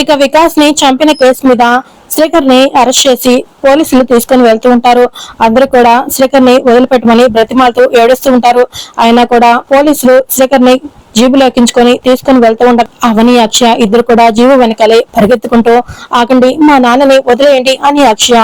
ఇక వికాస్ని చంపిన కేసు మీద శ్రీకర్ని అరెస్ట్ చేసి పోలీసులు తీసుకుని వెళ్తూ ఉంటారు. అందరూ కూడా శ్రీకర్ని వదిలిపెట్టమని బ్రతిమాలతో ఏడుస్తూ ఉంటారు. అయినా కూడా పోలీసులు శ్రీకర్ని జీబులో ఎక్కించుకొని తీసుకుని వెళ్తూ ఉంటారు అవని అక్షయ ఇద్దరు కూడా జీబు వెనకాలే పరిగెత్తుకుంటూ ఆగండి మా నాన్నని వదిలేయండి అని అక్షయ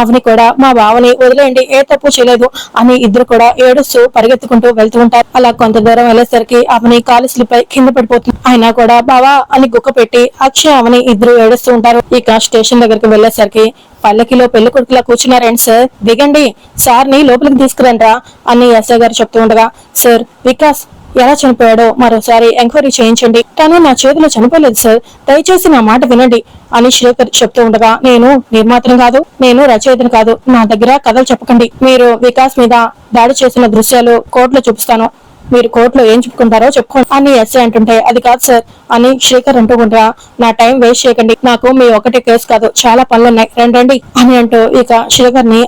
అవని కూడా మా బావని వదిలేయండి ఏ తప్పు చేయలేదు అని ఇద్దరు కూడా ఏడుస్తూ పరిగెత్తుకుంటూ వెళ్తూ ఉంటారు. అలా కొంత దూరం వెళ్ళేసరికి అవని కాలు స్లిప్ అయి కింద పడిపోతుంది. అయినా కూడా బావా అని గుక్క పెట్టి అక్షయ అవని ఇద్దరు ఏడుస్తూ ఉంటారు. ఇక స్టేషన్ దగ్గరికి వెళ్ళేసరికి పల్లకిలో పెళ్ళి కొడుకులా కూర్చున్నారండి సార్? దిగండి సార్ని లోపలికి తీసుకురండ్రా అని ఎస్ఐ గారు చెప్తూ ఉండగా సార్ వికాస్ ఎలా చనిపోయాడో మరోసారి ఎంక్వైరీ చేయించండి. తను నా చేతిలో చనిపోలేదు సార్. దయచేసి నా మాట వినండి. అని శ్రీకర్ చెప్తూ ఉండగా నేను నిర్మాతను కాదు నేను రచయితను కాదు. నా దగ్గర కథలు చెప్పకండి. మీరు వికాస్ మీద దాడి చేసిన దృశ్యాలు కోర్టులో చూపిస్తాను. మీరు కోర్టులో ఏం చెప్పుకుంటారో చెప్పుకోండి. అని ఎస్ఐ అంటుంటే అది కాదు సార్ అని శ్రీకర్ అంటూ ఉండగా నా టైం వేస్ట్ చేయకండి. నాకు మీ ఒకటే కేసు కాదు. చాలా పనులు ఉన్నాయి రండి అని అంటూ ఇక శ్రీకర్ని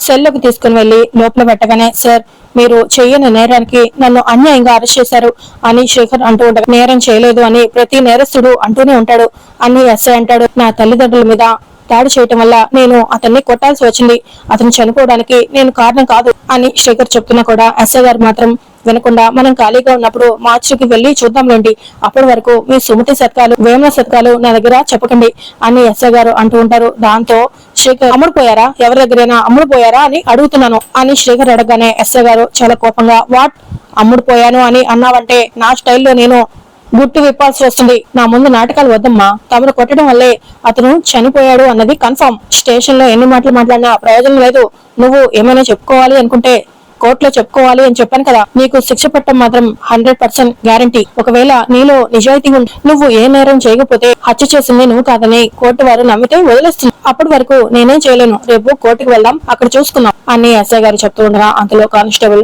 సెల్లోకి తీసుకుని వెళ్ళి లోపల పెట్టగానే సార్ మీరు చేయని నేరానికి నన్ను అన్యాయంగా అరెస్ట్ చేశారు అని శేఖర్ అంటూ ఉండగా నేరం చేయలేదు అని ప్రతి నేరస్తుడు అంటూనే ఉంటాడు. అని ఎస్ఐ అంటాడు నా తల్లిదండ్రుల మీద దాడి చేయటం వల్ల నేను అతన్ని కొట్టాల్సి వచ్చింది. అతను చనిపోవడానికి నేను కారణం కాదు అని శేఖర్ చెప్తున్నా కూడా ఎస్ఐ గారు మాత్రం వినకుండా మనం ఖాళీగా ఉన్నప్పుడు మార్చికి వెళ్ళి చూద్దాంలేండి అప్పటి వరకు మీ సుమతి శతకాలు వేమన శతకాలు నా దగ్గర చెప్పకండి అని ఎస్ఐ గారు అంటూ ఉంటారు. దాంతో శేఖర్ అమ్ముడు పోయారా? ఎవరి దగ్గరైనా అమ్ముడు పోయారా అని అడుగుతున్నాను అని శేఖర్ అడగగానే ఎస్ఐ గారు చాలా కోపంగా వాట్? అమ్ముడు పోయాను అని అన్నావంటే నా స్టైల్లో నేను గుట్టు విప్పాల్సి వస్తుంది. నా ముందు నాటకాలు వద్దమ్మా. తమను కొట్టడం వల్లే అతను చనిపోయాడు అన్నది కన్ఫర్మ్ స్టేషన్లో ఎన్ని మాటలు మాట్లాడినా ప్రయోజనం లేదు. నువ్వు ఏమైనా చెప్పుకోవాలి అనుకుంటే కోర్టులో చెప్పుకోవాలి అని చెప్పాను కదా. నీకు శిక్ష పట్టడం మాత్రం హండ్రెడ్ పర్సెంట్ గ్యారంటీ ఒకవేళ నీలో నిజాయితీ ఉంది నువ్వు ఏ నేరం చేయకపోతే హత్య చేసింది నువ్వు కాదని కోర్టు వారు నమ్మితే వదిలేస్తుంది అప్పటి వరకు నేనేం చేయలేను. రేపు కోర్టుకు వెళ్దాం. అక్కడ చూసుకుందాం. అని ఎస్ఐ గారు చెప్తూ ఉండగా అంతలో కానిస్టేబుల్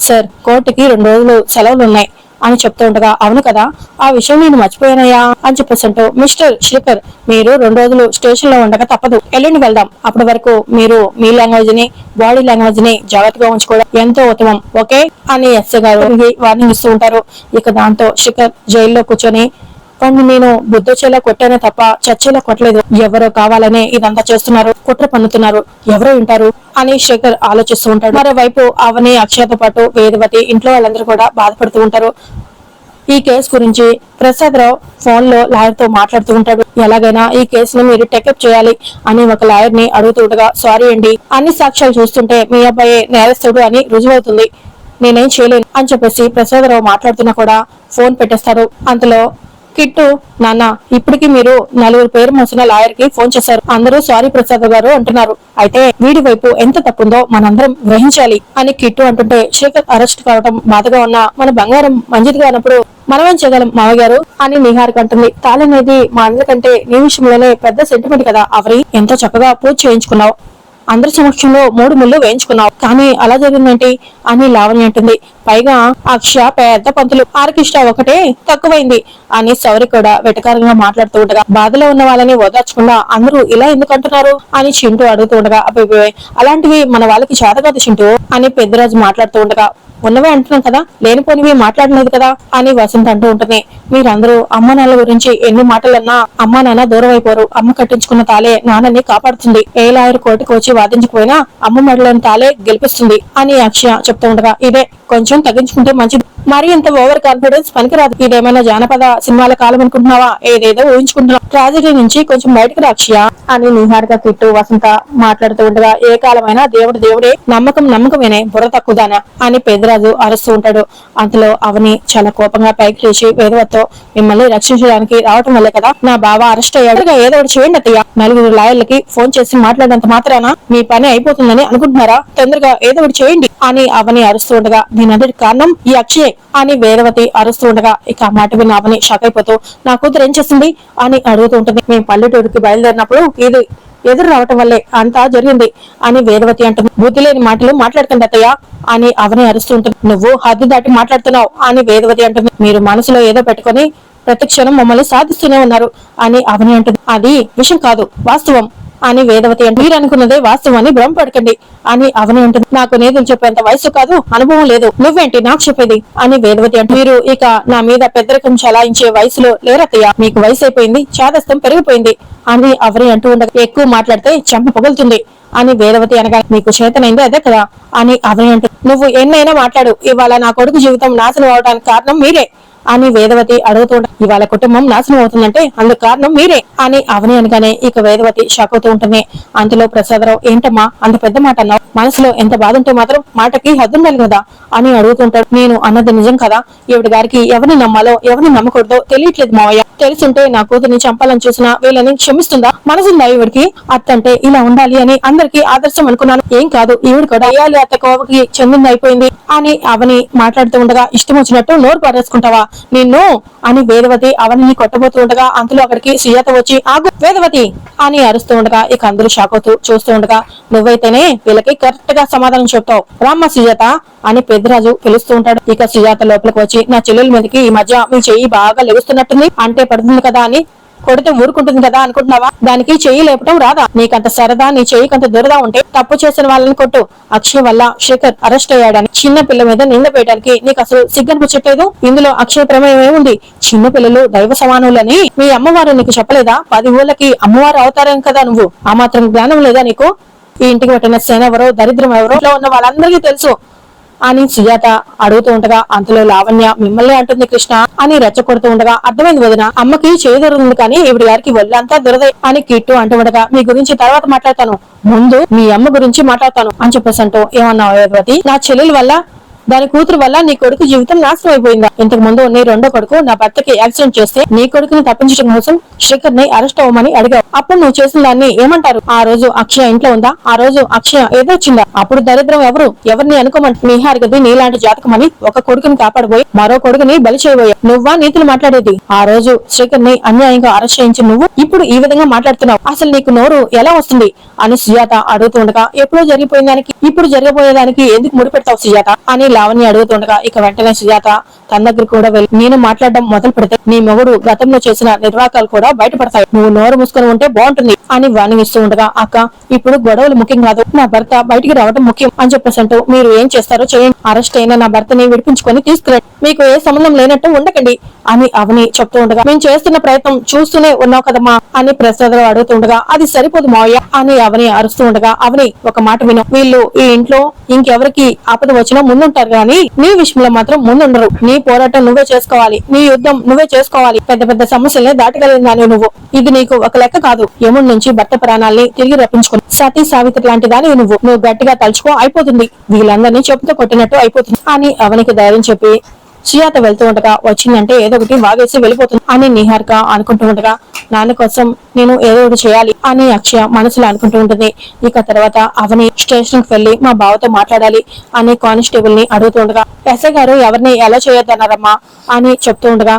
సార్ కోర్టుకి రెండు రోజులు సెలవులు ఉన్నాయి. అని చెప్తూ ఉండగా అవును కదా ఆ విషయం నేను మర్చిపోయానయ్యా అని చెప్పేసంటూ మిస్టర్ శ్రీకర్ మీరు రెండు రోజులు స్టేషన్లో ఉండగా తప్పదు. ఎల్లుండి వెళ్దాం. అప్పటి వరకు మీరు మీ లాంగ్వేజ్ని బాడీ లాంగ్వేజ్ని జాగ్రత్తగా ఉంచుకోవడం ఎంతో ఉత్తమం. ఓకే? అని ఎస్ఏ గారు వార్నింగ్ ఇస్తూ ఉంటారు. ఇక దాంతో శిఖర్ జైల్లో కూర్చొని కానీ నేను బుద్ధొచ్చేలా కొట్టానే తప్ప చచ్చేలా కొట్టలేదు. ఎవరో కావాలనే ఇదంతా చేస్తున్నారు. కుట్ర పన్నుతున్నారు. ఎవరో వింటారు అని శేఖర్ ఆలోచిస్తూ ఉంటాడు. మరోవైపు అవని అక్షయతో పాటు వేదవతి ఇంట్లో వాళ్ళందరూ కూడా బాధపడుతూ ఉంటారు. ఈ కేసు గురించి ప్రసాద్ రావు ఫోన్లో లాయర్తో మాట్లాడుతూ ఉంటాడు. ఎలాగైనా ఈ కేసును మీరు టెకప్ చేయాలి అని ఒక లాయర్ని అడుగుతుండగా సారీ అండి. అన్ని సాక్ష్యాలు చూస్తుంటే మీ అబ్బాయి నేరస్తుడు అని రుజువవుతుంది. నేనేం చేయలేను. అని చెప్పేసి ప్రసాదరావు మాట్లాడుతున్నా కూడా ఫోన్ పెట్టేస్తారు. అంతలో కిట్టు నాన్న ఇప్పటికి మీరు నలుగురు పేరు మోసిన లాయర్కి ఫోన్ చేశారు. అందరూ సారీ ప్రసాద్ గారు అంటున్నారు. అయితే వీడి వైపు ఎంత తప్పుందో మనందరం గ్రహించాలి అని కిట్టు అంటుంటే శేఖర్ అరెస్ట్ కావడం బాధగా ఉన్న మన బంగారం మంచిదిగా ఉన్నప్పుడు మనమేం చేయగలం మామగారు అని నిహారిక అంటుంది. తాళనేది మా అందరికంటే నీ విషయంలోనే పెద్ద సెంటిమెంట్ కదా అవరి. ఎంతో చక్కగా పూజ చేయించుకున్నావు. అందరి సమక్షంలో మూడు ముళ్ళు వేయించుకున్నావు. కానీ అలా జరిగిందేంటి? అని లావణ్య అంటుంది. పైగా అక్ష పెద్ద పంతులు ఆర్కిష్ట ఒకటే తక్కువైంది అని సౌరి కూడా వెటకారంగా మాట్లాడుతూ ఉండగా బాధలో ఉన్న వాళ్ళని ఓదార్చకుండా అందరూ ఇలా ఎందుకు అంటున్నారు? అని చింటూ అడుగుతూ ఉండగా అలాంటివి మన వాళ్ళకి చేత కాదు చింటూ అని పెద్దరాజు మాట్లాడుతూ ఉండగా ఉన్నవే అంటున్నాం కదా లేనిపోనివి మాట్లాడలేదు కదా అని వసంత్ అంటూ ఉంటుంది మీరందరూ అమ్మ నాన్న గురించి ఎన్ని మాటలన్నా అమ్మ నాన్న దూరం అయిపోరు అమ్మ కట్టించుకున్న తాలే నాన్నని కాపాడుతుంది. ఏ లాయర్ కోర్టుకు వచ్చి వాదించకపోయినా అమ్మ మెడలోని తాలే గెలిపిస్తుంది అని అక్షయ చెప్తూ ఉండగా ఇదే కొంచెం తగ్గించుకుంటే మంచిది. మరి ఇంత ఓవర్ కాన్ఫిడెన్స్ పనికిరాదు. ఇదేమైనా జానపద సినిమాల కాలం అనుకుంటున్నావా? ఏదేదో ఊహించుకుంటున్నావు. ట్రాజడీ నుంచి కొంచెం బయటకు రా అని నిహారిక తిట్టు వసంత మాట్లాడుతూ ఉండగా ఏ కాలమైనా దేవుడు దేవుడే నమ్మకం నమ్మకమేనే బుర్ర తక్కువదానా? అని పెదరాజు అరుస్తూ ఉంటాడు. అంతలో అవని చాలా కోపంగా పైకి లేచి వేదవతో మిమ్మల్ని రక్షించడానికి రావటం వల్లే కదా నా బావ అరెస్ట్ అయ్యాడు. ఏదో ఒకటి చేయండి అత్తయ్య. నలుగురు లాయర్లకి ఫోన్ చేసి మాట్లాడినంత మాత్రాన? మీ పని అయిపోతుందని అనుకుంటున్నారా? తొందరగా ఏదో ఒకటి చేయండి అని అవని అరుస్తూ ఉండగా దీనంతటి కారణం ఈ అక్షయే. అని వేదవతి అరుస్తూ ఉండగా ఇక మాట విన్న అవని షాక్ అయిపోతూ నా కూతురు ఏం చేసింది? అని అడుగుతూ ఉంటుంది. మేము పల్లెటూరుకి బయలుదేరినప్పుడు ఇది ఎదురు రావటం వల్లే అంతా జరిగింది అని వేదవతి అంటుంది. బుద్ధి లేని మాటలు మాట్లాడుతుంది అత్తయ్య అని అవని అరుస్తూ ఉంటుంది. నువ్వు హద్దు దాటి మాట్లాడుతున్నావు అని వేదవతి అంటుంది. మీరు మనసులో ఏదో పెట్టుకొని ప్రతి క్షణం మమ్మల్ని సాధిస్తూనే ఉన్నారు అని అవని అంటుంది. అది విషయం కాదు వాస్తవం. అని వేదవతి అంటే మీరు అనుకున్నదే వాస్తవం అని భ్రమపడకండి అని అవని ఉంటుంది నాకు నేతలు చెప్పేంత వయసు కాదు అనుభవం లేదు. నువ్వేంటి నాకు చెప్పేది? అని వేదవతి అంటే మీరు ఇక నా మీద పెద్దరికం చలాయించే వయసులో లేరతయ్య మీకు వయసు అయిపోయింది చాదస్తం పెరిగిపోయింది అని అవని అంటూ ఉండగా ఎక్కువ మాట్లాడితే చెంప పగులుతుంది అని వేదవతి అనగా నీకు చేతనైంది అదే కదా అని అవని అంటూ నువ్వు ఎన్నైనా మాట్లాడు ఇవాళ నా కొడుకు జీవితం నాశనం అవడానికి కారణం మీరే. అని వేదవతి అడుగుతుంట ఇవాళ కుటుంబం నాశనం అవుతుందంటే అందుకు కారణం మీరే అని అవని అనగానే ఇక వేదవతి షాక్ అవుతూ ఉంటుంది అంతలో ప్రసాదరావు ఏంటమ్మా అంత పెద్ద మాట అన్నావు? మనసులో ఎంత బాధ ఉంటే మాత్రం మాటకి హద్దుండాలి కదా అని అడుగుతుంటాడు నేను అన్నది నిజం కదా? ఈవిడ గారికి ఎవరిని నమ్మాలో ఎవరిని నమ్మకూడదో తెలియట్లేదు మావయ్య. తెలుసుంటే నా కూతుర్ని చంపాలని చూసినా వీళ్ళని క్షమిస్తుందా? మనసుందా ఈవిడికి? అత్తంటే ఇలా ఉండాలి అని అందరికి ఆదర్శం అనుకున్నాను. ఏం కాదు ఈవిడ కూడా అయ్యాలి అత్త కోవకి చెందింది అయిపోయింది అని అవని మాట్లాడుతూ ఉండగా ఇష్టం వచ్చినట్టు నోరు పారేసుకుంటావా? నిన్ను అని వేదవతి అవనిని కొట్టబోతూ ఉండగా అందులో అక్కడికి సుజాత వచ్చి ఆగు వేదవతి అని అరుస్తూ ఉండగా ఇక అందరూ షాక్ అవుతూ చూస్తూ ఉండగా నువ్వైతేనే వీళ్ళకి కరెక్ట్గా సమాధానం చెప్తావు. రామ్మ సుజాత అని పెద్దరాజు పిలుస్తూ ఉంటాడు. ఇక సుజాత లోపలికి వచ్చి నా చెల్లెల మీదకి ఈ మధ్య మీ చెయ్యి బాగా లెగుస్తున్నట్టుంది. అంటే పడుతుంది కదా అని కొడితే ఊరుకుంటుంది కదా అనుకుంటున్నావా? దానికి చెయ్యి లేపటం రాదా? నీకంత సరదా నీ చెయ్యికంత దురదా ఉంటే తప్పు చేసిన వాళ్ళని కొట్టు. అక్షయ్ వల్ల శేఖర్ అరెస్ట్ అయ్యాడని చిన్న పిల్ల మీద నింద వేయడానికి నీకు అసలు సిగ్గనిపించట్లేదు ఇందులో అక్షయ ప్రమేయం ఏముంది? చిన్న పిల్లలు దైవ సమానులని మీ అమ్మవారు నీకు చెప్పలేదా? పది ఊళ్ళకి అమ్మవారు అవుతారేం కదా నువ్వు? ఆ మాత్రం జ్ఞానం లేదా నీకు? ఈ ఇంటికి పట్టిన సేన ఎవరో దరిద్రం ఎవరో ఉన్న వాళ్ళందరికీ తెలుసు. అని సుజాత అడుగుతూ ఉండగా అంతలో లావణ్య మిమ్మల్ని అంటుంది కృష్ణ అని రెచ్చగొడుతూ ఉండగా అర్థమైంది వదిన అమ్మకి చేయదొరుంది కానీ ఈవిడ గారికి ఒళ్ళంతా దురదే అని కిట్టు అంటూ ఉండగా మీ గురించి తర్వాత మాట్లాడతాను. ముందు మీ అమ్మ గురించి మాట్లాడతాను అని చెప్పేసి అంటూ ఏమన్నా నా చెల్లెల వల్ల దాని కూతురు వల్ల నీ కొడుకు జీవితం నాశనం అయిపోయిందా. ఇంతకు ముందు నీ రెండో కొడుకు నా భర్తకి యాక్సిడెంట్ చేస్తే నీ కొడుకుని తప్పించడం కోసం శేఖర్ని అరెస్ట్ అవ్వమని అడిగావు. అప్పుడు నువ్వు చేసిన దాన్ని ఏమంటారు? ఆ రోజు అక్షయ ఇంట్లో ఉందా? ఆ రోజు అక్షయ ఏదొచ్చిందా అప్పుడు దరిద్రం ఎవరు? ఎవరిని అనుకోమంట నిహారికది నీలాంటి జాతకమని ఒక కొడుకుని కాపాడబోయి మరో కొడుకుని బలి చేయబోయావు నువ్వా నీతులు మాట్లాడేది? ఆ రోజు శేఖర్ని అన్యాయంగా అరెస్ట్ చేయించి నువ్వు ఇప్పుడు ఈ విధంగా మాట్లాడుతున్నావు. అసలు నీకు నోరు ఎలా వస్తుంది? అని సుజాత అడుగుతుండగా ఎప్పుడో జరిగిపోయిన దానికి ఇప్పుడు జరగబోయేదానికి ఎందుకు ముడిపెడతావు సుజాత? అని లావణ్య అడుగుతుండగా ఇక వెంటనే సుజాత తన దగ్గర కూడా వెళ్ళి నేను మాట్లాడడం మొదలు పెడితే నీ మొగుడు గతంలో చేసిన నిర్వాకాలు కూడా బయటపడతాయి. నువ్వు నోరు మూసుకొని ఉంటే బాగుంటుంది అని వాణి ఇస్తూ ఉండగా అక్క ఇప్పుడు గొడవలు ముఖ్యం కాదు. నా భర్త బయటికి రావడం ముఖ్యం అని చెప్పేసి అంటూ మీరు ఏం చేస్తారో చేయండి. అరెస్ట్ అయిన నా భర్తని విడిపించుకొని తీసుకురండి. మీకు ఏ సంబంధం లేనట్టు ఉండకండి అని అవని చెప్తూ ఉండగా మేము చేస్తున్న ప్రయత్నం చూస్తూనే ఉన్నావు కదమ్మా అని ప్రసాదరావు అడుగుతుండగా అది సరిపోదు మావయ్య అని అవని అరుస్తూ ఉండగా అవని ఒక మాట విను. వీళ్ళు ఈ ఇంట్లో ఇంకెవరికి ఆపద వచ్చినా ముందుంటారు గాని నీ విషయంలో మాత్రం ముందుండరు. నీ పోరాటం నువ్వే చేసుకోవాలి. నీ యుద్ధం నువ్వే చేసుకోవాలి. పెద్ద పెద్ద సమస్యలే దాటగలిగిందాని నువ్వు. ఇది నీకు ఒక లెక్క కాదు. యముడి నుంచి భర్త ప్రాణాల్ని తిరిగి రప్పించుకుని సతీ సావిత్రి లాంటి దాని నువ్వు. నువ్వు గట్టిగా తలుచుకో అయిపోతుంది. వీళ్ళందరినీ చెప్పుతో కొట్టినట్టు అయిపోతుంది. అని అవనికి ధైర్యం చెప్పి సుజాత వెళ్తూ ఉండగా వచ్చిందంటే ఏదో ఒకటి వాగేసి వెళ్ళిపోతుంది అని నిహారిక అనుకుంటూ ఉండగా నాన్న కోసం నేను ఏదో ఒకటి చేయాలి అని అక్షయ మనసులో అనుకుంటూ ఉంటుంది. ఇక తర్వాత అవని స్టేషన్కి వెళ్ళి మా బావతో మాట్లాడాలి అని కానిస్టేబుల్ని అడుగుతూ ఉండగా ఎస్ఐ గారు ఎవరిని ఎలా చేయొద్దన్నారమ్మా అని చెప్తూ ఉండగా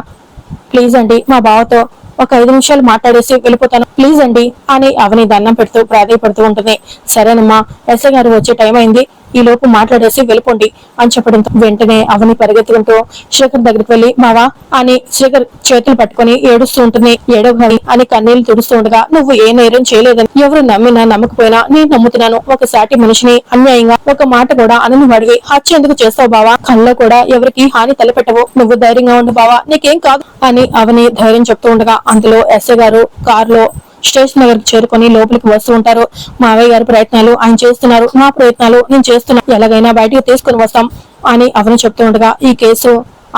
ప్లీజ్ అండి మా బావతో ఒక ఐదు నిమిషాలు మాట్లాడేసి వెళ్ళిపోతాను. ప్లీజ్ అండి అని అవని దండం పెడుతూ ప్రాధాయపడుతూ ఉంటుంది. సరేనమ్మా ఎస్ఐ గారు వచ్చే టైం అయింది. ఈ లోపు మాట్లాడేసి వెళ్ళిపోండి అని చెప్పడంతో వెంటనే అవని పరిగెత్తుకుంటూ శేఖర్ దగ్గరికి వెళ్ళి మావా అని శేఖర్ చేతులు పట్టుకొని ఏడుస్తూ ఉంటుంది. ఏడవని అని కన్నీళ్ళు తుడుస్తూ ఉండగా నువ్వు ఏ నేరం చేయలేదని ఎవరు నమ్మినా నమ్మకపోయినా నేను నమ్ముతున్నాను. ఒక సాటి మనిషిని అన్యాయంగా ఒక మాట కూడా అనని అడిగి హత్య ఎందుకు చేస్తావు బావా? కళ్ళలో కూడా ఎవరికి హాని తలపెట్టవు. నువ్వు ధైర్యంగా ఉండు బావా. నీకేం కాదు అని అవని ధైర్యం చెప్తూ ఉండగా అందులో ఎస్ఏ గారు కారులో స్టేషన్ దగ్గరికి చేరుకొని లోపలికి వస్తూ ఉంటారు. మావయ్య గారి ప్రయత్నాలు ఆయన చేస్తున్నారు. నా ప్రయత్నాలు నేను చేస్తున్నా. ఎలాగైనా బయటకు తీసుకుని వస్తాం అని అవని చెప్తూ ఉండగా ఈ కేసు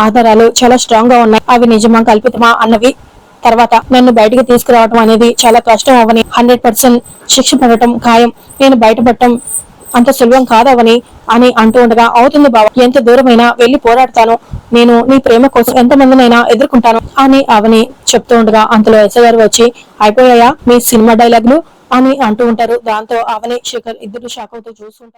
ఆధారాలు చాలా స్ట్రాంగ్గా ఉన్నాయి. అవి నిజమా కల్పితమా అన్నవి తర్వాత నన్ను బయటికి తీసుకురావడం అనేది చాలా కష్టం అవని హండ్రెడ్ పర్సెంట్ శిక్ష పడటం ఖాయం. నేను బయటపడటం అంత సులభం కాదవని అని అంటూ ఉండగా అవుతుంది బావ ఎంత దూరమైనా వెళ్ళి పోరాడతాను. నేను నీ ప్రేమ కోసం ఎంత మందినైనా ఎదుర్కొంటాను అని అవని చెప్తూ ఉండగా అంతలో ఎస్ఐ గారు వచ్చి అయిపోయాయా మీ సినిమా డైలాగులు? అని అంటూ ఉంటారు. దాంతో అవని శేఖర్ ఇద్దరు షాక్ అవుతూ చూస్తుంటారు.